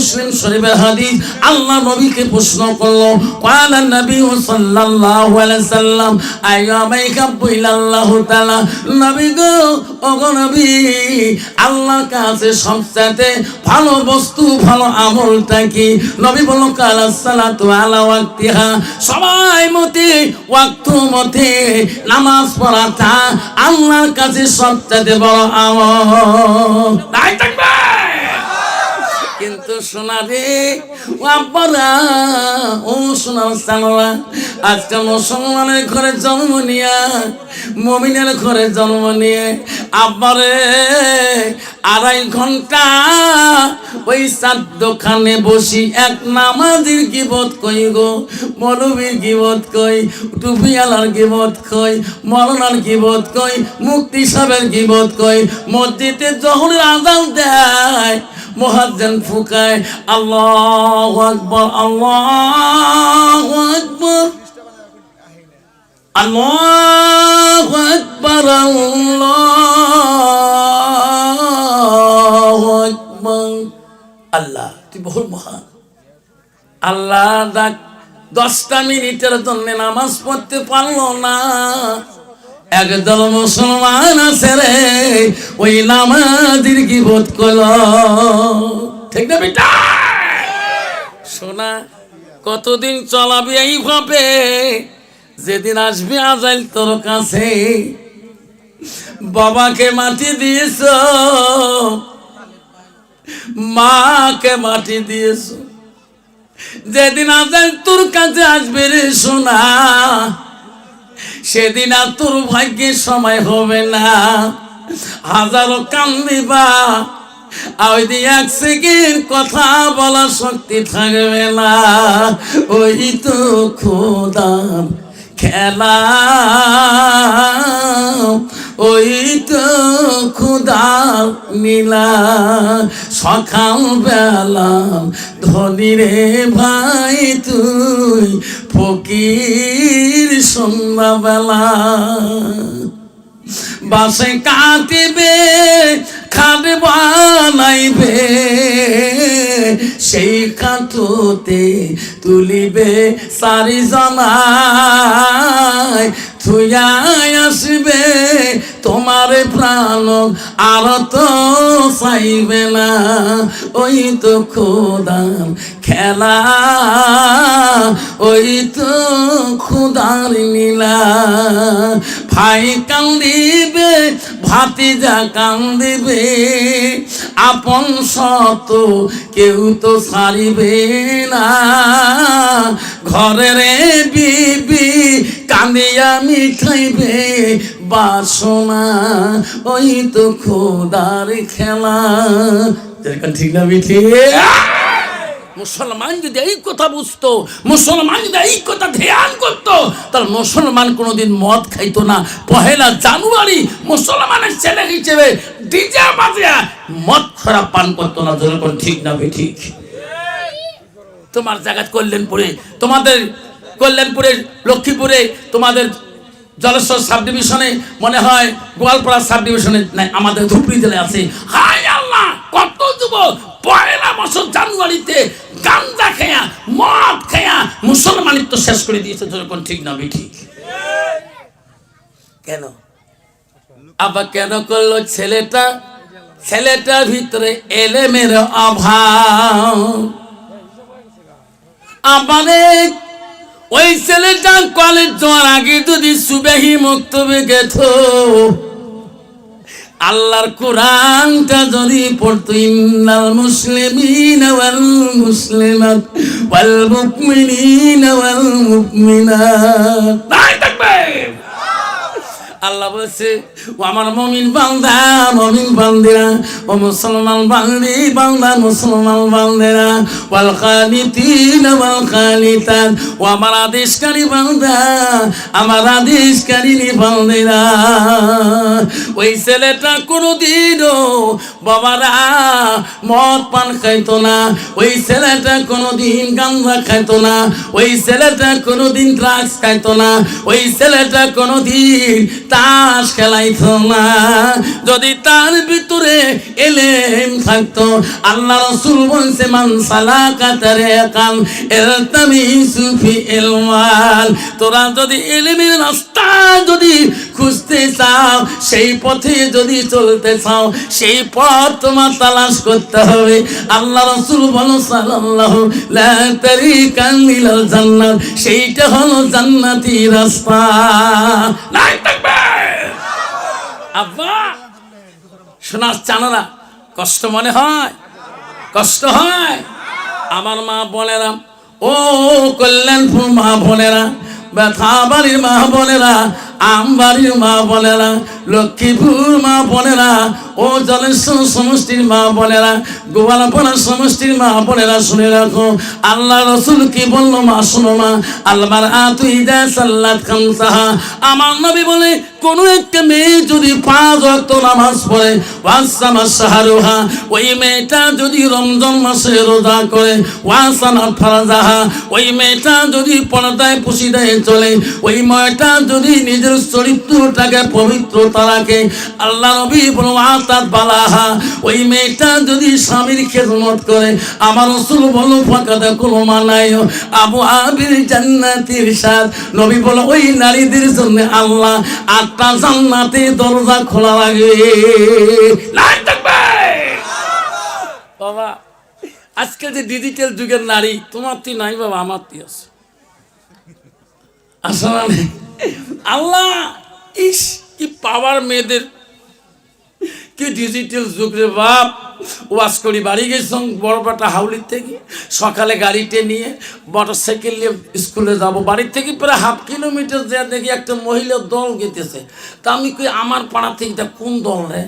মুসলিম শরীফে হাদিস, আল্লাহ নবীকে প্রশ্ন করল কালা নবী সাল্লাল্লাহু আলাইহি সাল্লাম আইয়ামাইকা বুইলাল্লাহু তাআলা? নবী গো ও গো নবী, আল্লাহর কাছে সবচেয়ে ভালো বস্তু, ভালো আমলটা কি? নবী বলল কালা সালাতু আলা ওয়াক্তিহা। সবাই মতে, ওয়াক্ত মতে নামাজ পড়াটা আল্লাহর কাছে সবচেয়ে বড় আমল। সোনা রে। আব্বারা, ও সোনার সানোরা আজকে মুসলমানের ঘরে জন্ম নিয়ে, মমিনের ঘরে জন্ম নিয়ে, আব্বারে, আড়াই ঘণ্টা ওই সাত দোকানে বসি, এক নামাজির গিবত কই গো, মৌলবীর গিবত কই টুপিয়ালার গিবত কই মরনার গিবত কই মুক্তি সাহেবের গিবত কই, মসজিদে জহরের আজান দেয় মহাজ্জান ফুকায়, আল্লাহ আকবর আল্লাহ আকবর। আল্লাহ আকবর আল্লাহ আকবর। আল্লাহ, তুই বহু মহান। আল্লাহ ডাক দশটা মিনিটের জন্য নামাজ পড়তে পারল না। একদল মুসলমান আছে রে, ওই নামাজির কি বোধ করল। ঠিক না বেটা? শোনা, কতদিন চলাবি এইভাবে? যেদিন আসবি আজাইল তোর কাছে। বাবাকে মাটি দিয়েছ, মাকে মাটি দিয়েছ। যেদিন আজাইল তোর কাছে আসবে রে সোনা সেদিন আর তোর ভাগ্যের সময় হবে না। হাজারো কান্দিবা ওই দিয়ে এক সেকেন্ড কথা বলার শক্তি থাকবে না। ওই তো খোদাম খেলা, ওই নীলা সকাল বেলা ধনী রে ভাই তুই, ফকির সন্ধ্যাবেলা। বাসে কাটিবে খাট বানাইবে, সেই কাঁটোতে তুলিবে সারি জনায় থুয়াই আসবে, তোমার প্রাণ আর তো চাইবে না। ওই তো খোদার খেলা, ওই তো খোদার নীলা ভাই কান্দিবে, ভাতিজা কান্দিবে, আপন শত কেউ তো সারিবে না। ঘরের বিবি কান্দিয়া মিঠাইবে বাসনা, ওই তো খোদার খেলা। ঠিক না মিঠি? মুসলমান যদি এই কথা বুঝতো, মুসলমান যদি এই কথা ধ্যান করতো, তাহলে মুসলমান কোনোদিন মদ খাইতো না। পহেলা জানুয়ারি মুসলমানের ছেলে হিসেবে ডিজে বাজিয়া মদ খারাপ পান করতো না। যেরকম ঠিক না বে ঠিক? তোমার জায়গা কল্যাণপুরে, তোমাদের কল্যাণপুরে লক্ষ্মীপুরে, তোমাদের জলেশ্বর সাব ডিভিশনে মনে হয় গোয়ালপাড়া সাব ডিভিশনে আমাদের ধুপড়ি জেলায় আছে। আল্লাহ! কত যুবক পয়লা বছর জানুয়ারিতে গান্দা খেয়া মদ খেয়া মুসলমানিত্ব শেষ করে দিয়েছে যখন ঠিক না ঠিক কেন? আবার কেন করল ছেলেটা? ছেলেটার ভিতরে এলেমের অভাব। আমারে ওই ছেলেটা কলেজ যাওয়ার আগে যদি সুবেহি মুক্তবে গেছ আল্লাহর কোরআনটা যদি পড়তো ইন্নাল মুসলিমিন ওয়াল মুসলিমাত ওয়াল মুমিনিন ওয়াল মুমিনাত। আল্লাহ বলছে, ও আমার মমিন বান্দা, মমিন বান্দিরা, ও মুসলমান বান্দি, বান্দা, মুসলমান বান্দিরা, ওয়াল খানিতিন ওয়াল খানিতান ও আমার আদেশকারী বান্দা, আমার আদেশকারী বান্দিরা, ওই ছেলেটা কোনোদিনও বাবারা মদ পান খাইতো না, ওই ছেলেটা কোনোদিন গাঞ্জা খাইতো না, ওই ছেলেটা কোনোদিন ড্রাগস খাইতো না, ওই ছেলেটা কোনোদিন তাস খেলাইতো না যদি তার ভিতরে এলেম থাকতো। আল্লাহ রসুল বলছে, মান সালাকা তারিকান ইলতামিসু ফি ইলমাল তোরা যদি এলেমের রাস্তা যদি খুঁজতে চাও, সেই পথে যদি চলতে চাও, সেই পথ তোমার তালাশ করতে হবে। আল্লাহ রসুল বলো সাল্লাল্লাহু লা তারিকান ইলাল জান্নাত। সেইটা হলো জান্নাতি রাস্তা। নাই আব্বা শোনার চানারা কষ্ট মনে হয়? কষ্ট হয়? আমার মা বোনেরা, ও কল্যাণপুর মা বোনেরা, ব্যথা বাড়ির মা বোনেরা আমবাড়ির মা বোনেরা লক্ষ্মীপুর মা বোনেরা, ও জলেশ্বর সমষ্টির মা বোনেরা গোপালপাড়া সমষ্টির মা বোনেরা, শুনে রাখো, আল্লাহ রসুল কি বলল, মা শুনো মা আল্লাহর আতুই দেয় সাল্লাত খামসাহা। আমার নবী বলে, কোন একটা মেয়ে যদি পাঁচ ওয়াক্ত নামাজ পড়ে ওয়াসামা সাহারুহা ওই মেয়েটা যদি রমজান মাসে রোজা করে, ওয়াসানা ফারাজাহা, ওই মেয়েটা যদি পর্দায় পুষিদায় চলে, ওই মেয়েটা যদি নিজের চরিত্রটাকে পবিত্রতা রাখে আল্লাহ নবী বলো আতাত বালাহা, ওই মেয়েটা যদি স্বামীর খেদমত করে, আমার রসুল বলো ফাঁকাদা কোনো মানায় আবু আবির জান্নাতির সাথ। নবী বলো ওই নারীদের জন্য আল্লাহ আটটা জান্নাতে দরজা খোলা লাগে বাবা, আজকে যে ডিজিটাল যুগের নারী, তোমার তুই নাই বাবা, আমার তুই আছে। আসলে আল্লাহ, ইস! কি পাওয়ার মেয়েদের? কি ডিজিটাল যুগ রে বাপ? ওয়াশ করি বাড়ি গেছিলাম বড় বাটা হাউলির থেকে, সকালে গাড়িতে নিয়ে মোটর সাইকেল নিয়ে স্কুলে যাব। বাড়ির থেকে প্রায় হাফ কিলোমিটার যা দেখি একটা মহিলার দল গেতেছে। তা আমি কই, আমার পাড়া থেকে এটা কোন দল রে?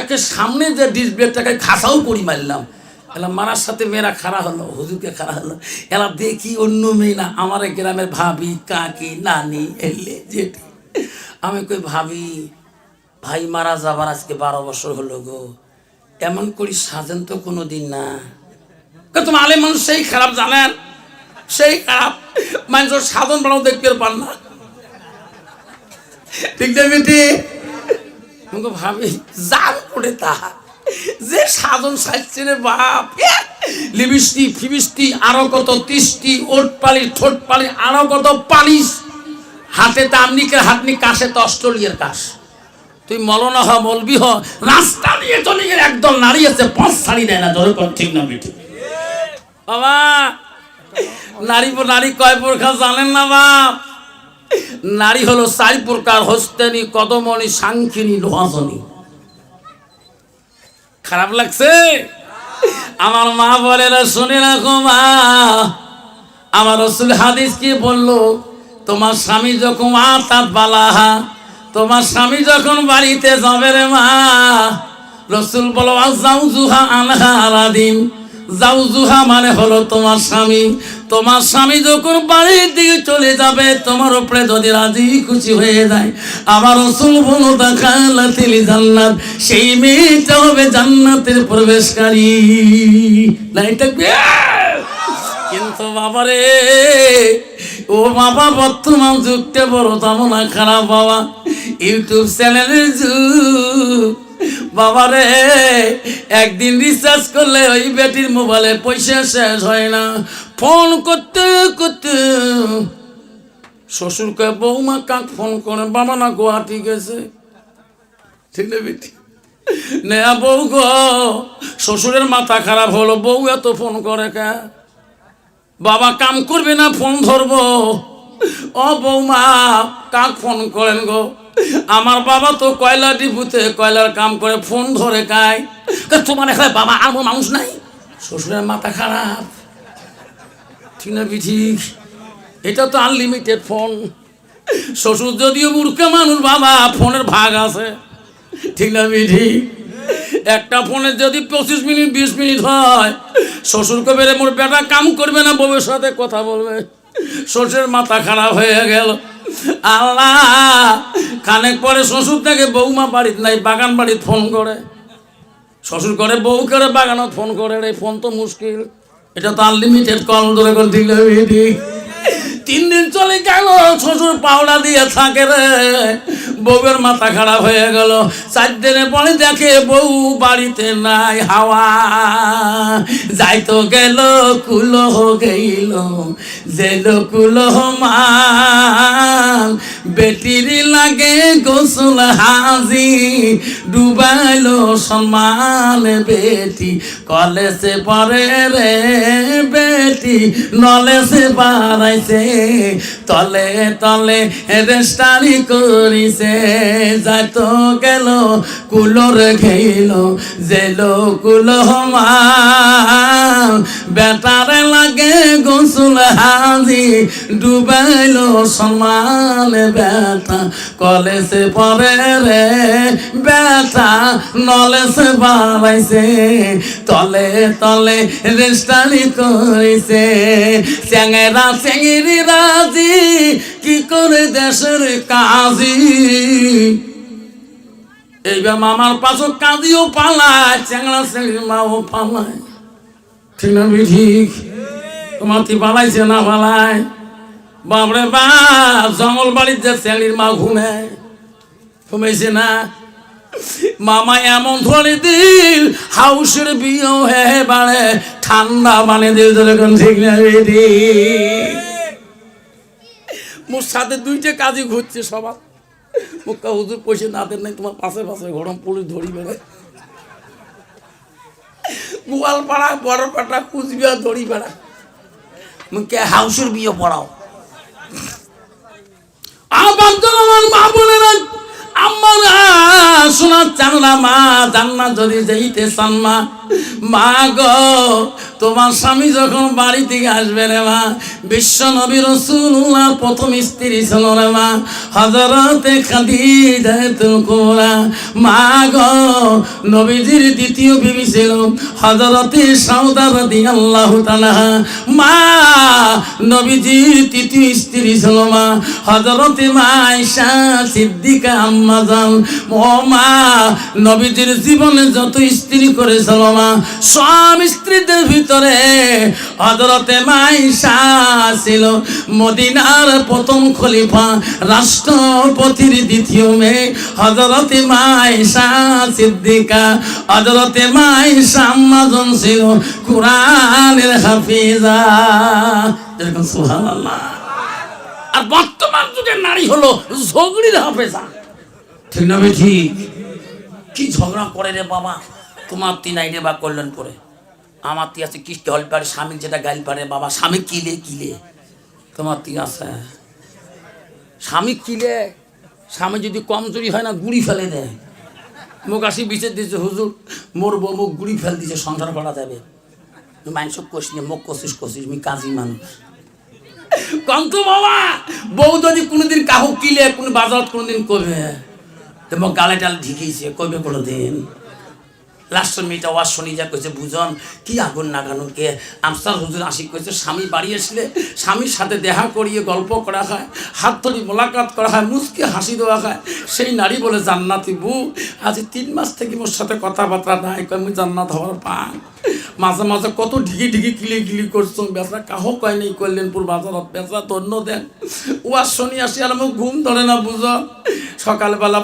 একে সামনে যে ডিসপ্লেটাকে খাসাও করি মারলাম। এলা মারার সাথে মেয়েরা খাড়া হলো, হুজুরকে খাড়া হলো। এলা দেখি অন্য মেয়ে না আমার গ্রামের ভাবি, কাকি, নানি, এলে যেটি আমি কই ভাবি, ভাই মারা যাবার আজকে বারো বছর হলো গো। এমন করি সাজেন তো কোনো দিন না তোমার আলে মানুষ সেই খারাপ জানেন? সেই খারাপ। মানুষের সাধন বানাও দেখতে পান না। ঠিক আমাকে ভাবি জান করে তা। যে সাধন সাজছে রে বাপ লিবিস্টি ফিবিস্টি আরও কত তিষ্টি ওট পালি ঠোঁট পালি আরও কত পালিশ। হাতে তামনিকের হাতনি কাশে তো অস্ট্রেলিয়ার কাশ তুই মলনা হ বলবি হ, রাস্তা দিয়ে গেলে একদল নারী আছে পথ ছাড়ি দেয় না, ধরে ঠিক না বেটি বাবা, নারী নারী কয় প্রকার জানেন না, বাপ? নারী হলো চার প্রকার, হস্তেনি, কদমনি সাংখিনী লোহাজনী। খারাপ লাগছে? আমার মা বলে শুনে রাখো মা। আমার রসুল হাদিস কি বলল তোমার স্বামী যখন আতাত বালাহা তোমার স্বামী যখন বাড়িতে যাবে রে মা, রসুল বলো যাও জুহা আনহা যাও জুহা মানে হলো তোমার স্বামী। তোমার স্বামী যখন বাড়ির দিকে চলে যাবে, তোমার উপরে যদি রাজি খুশি হয়ে যায়, আমার রসুল বলো, দেখালাতিলি জান্নাত। সেই মেয়েটা হবে জান্নাতের প্রবেশকারী। নাই থাকবে? কিন্তু বাবারে ও বাবা, বর্তমান যুগটা বড় তেমন খারাপ বাবা। ইউটিউব চ্যানেলের যুগ। বাবারে একদিন রিচার্জ করলে ওই বেটির মোবাইলে পয়সা শেষ হয় না। ফোন করতে করতে। শ্বশুরকে বৌমা কাক ফোন করে, বাবা না গুয়াহাটি গেছে? ঠিক না বেটি? নেয়া বউ গো, শ্বশুরের মাথা খারাপ হলো, বউ এত ফোন করে কে বাবা কাম করবে না, ফোন ধরবো। ও বৌমা, কাক ফোন করেন গো? আমার বাবা তো কয়লা ডিপুতে কয়লার কাম করে, ফোন ধরে কায় তোমার এখানে বাবা আর মানুষ নাই? শ্বশুরের মাথা খারাপ। ঠিক না ঠিক এটা তো আনলিমিটেড ফোন। শ্বশুর যদিও মূর্খ মানুষ, বাবা, ফোনের ভাগ আছে। ঠিক না বিধি একটা ফোনে যদি পঁচিশ মিনিট, বিশ মিনিট হয় শ্বশুরকে বেড়ে মোর বেটা কাম করবে না বউয়ের সাথে কথা বলবে? শ্বশুরের মাথা খারাপ হয়ে গেল। আল্লাহ, খানেক পরে শ্বশুর থেকে বৌমা বাড়িতে নাই, বাগান বাড়িতে ফোন করে। শ্বশুর করে বউ করে বাগানত ফোন করে রে, ফোন তো মুশকিল। এটা তো আনলিমিটেড কল ধরে না ঠিক তিন দিন চলে গেল, শ্বশুর পাওড়া দিয়ে থাকে রে। বউয়ের মাথা খারাপ হয়ে গেল। চার দিনে পরে দেখে বউ বাড়িতে নাই হাওয়া। যাইতো গেল কুলো গেল যে কুলো মান বেটির লাগে গোসল হাজি, ডুবাইলো সম্মান বেটি। কলেজে পরে রে বেটি, নলেজে বাড়াইছে, তলে তলে রেস্টারি করিছে। যাইতো গেল, কুলোর ঘেইল, জেল কুলো মান বেটারে লাগে গোসল হাজি, ডুবাইলো সম্মান বেটা কলেজে পরে রে বেটা নলেজে বাড়াইছে, তলে তলে রেস্টারি করেছে। চ্যাংরা চ্যাংরি রাজি, কি করে দেশের কাজী? এইবার মামার পাশে কাঁদিও পালায়, চ্যাংরা চ্যাংরি মাও পালায়। ঠিক না ঠিক? তোমার কি পালাইছে না পালায়? বাপরে বাপ জঙ্গল বাড়ির যে চ্যাংরির মা ঘুমে। ঘুমাইছে না। মামা এমন ধরে দিল, হাউসের বিয়ে হে বাড়ে, ঠান্ডা মানে দিল ধরে কোন ঠিক না মোর সাথে দুইটা কাজই ঘুরছে সবার। মুখা হুজুর পয়সা না, দেন নাই, তোমার পাশে পাশে গরম পুলিশ ধরি বেড়ে। গোয়ালপাড়া, বড়পাড়া, কুচবিহার ধরি বেড়া। মুখে হাউসের বিয়ে পড়াও। আমার আমার মা বোনেরা আমার শোনা চান না, মা জান্নাত যদি যাইতে চান মা। মা গো তোমার স্বামী যখন বাড়ি থেকে আসবে রে মা, বিশ্ব নবী রসুল্লাহ প্রথম স্ত্রী ছিল রে মা হজরতে খাদিজা তুলকুরা মা গো, নবীজির দ্বিতীয় বিবি ছিল হজরতে সাউদা রাদিয়াল্লাহু তাআলা। মা, নবীজির তৃতীয় স্ত্রী ছিল মা হজরতে মা আয়েশা সিদ্দিকা আম্মা জান ও মা, নবীজির জীবনে যত স্ত্রী করেছিল মা স্বামী স্ত্রীদের ভিতরে হজরতে মাইশা ছিল। মদিনার প্রথম খলিফা, রাষ্ট্রপতির দ্বিতীয় মেয়ে হজরতে মাইশা সিদ্দিকা। হজরতে মাইশা আম্মাজন ছিল কোরআনের হাফিজা। যেরকম সুবহানাল্লাহ। আর বর্তমান যুগের নারী হলো ঝগড়ির হাফেজা। ঠিক না বে ঠিক? কি ঝগড়া করে রে বাবা? তোমার তিন আইনে বা করলেন পরে আমার তি আছে কিস্তি হল পারে, স্বামী যেটা গাইল পারে, বাবা, স্বামী কিলে কিলে। তোমার তি আছে। স্বামী কিলে, স্বামী যদি কমজোরি হয় না, গুড়ি ফেলে দেয় মুখ আসি বিচার দিয়েছে হুজুর, মোর বউ মুখ গুড়ি ফেল দিয়েছে সংসার করা যাবে। মাংস কষি মুখ কষিস কষিস আমি কাজী মানুষ। কন্ত বাবা, বউ যদি কোনোদিন কাহু কিলে, কোনো বাজার কোনোদিন কবে তো মোক গালে টাল ঢিকিছে কবে কোনো দিন। লাস্টের মেয়েটা ওয়াজ শুনি যা কইছে, বুঝন, কি আগুন নাগানো কে? আমসার হুজুর আসি কইছে, স্বামী বাড়ি আসলে স্বামীর সাথে দেখা করিয়ে গল্প করা হয়, হাত ধরি মোলাকাত করা হয় মুসকে হাসি দেওয়া হয়। সেই নারী বলে, জান্নাতি বউ, আজ তিন মাস থেকে মোর সাথে কথাবার্তা নাই, কয় আমি জান্নাত হওয়ার পান মাঝে মাঝে কত ঢিকি ঢিকি কিলি কিলি করছ বেচা কাহ কয় নেই, কল্যাণপুর বাজারত বেচা ধন্য দেন। ওয়াজ শুনি আসি আর আমার ঘুম ধরে না বুঝ সকালবেলা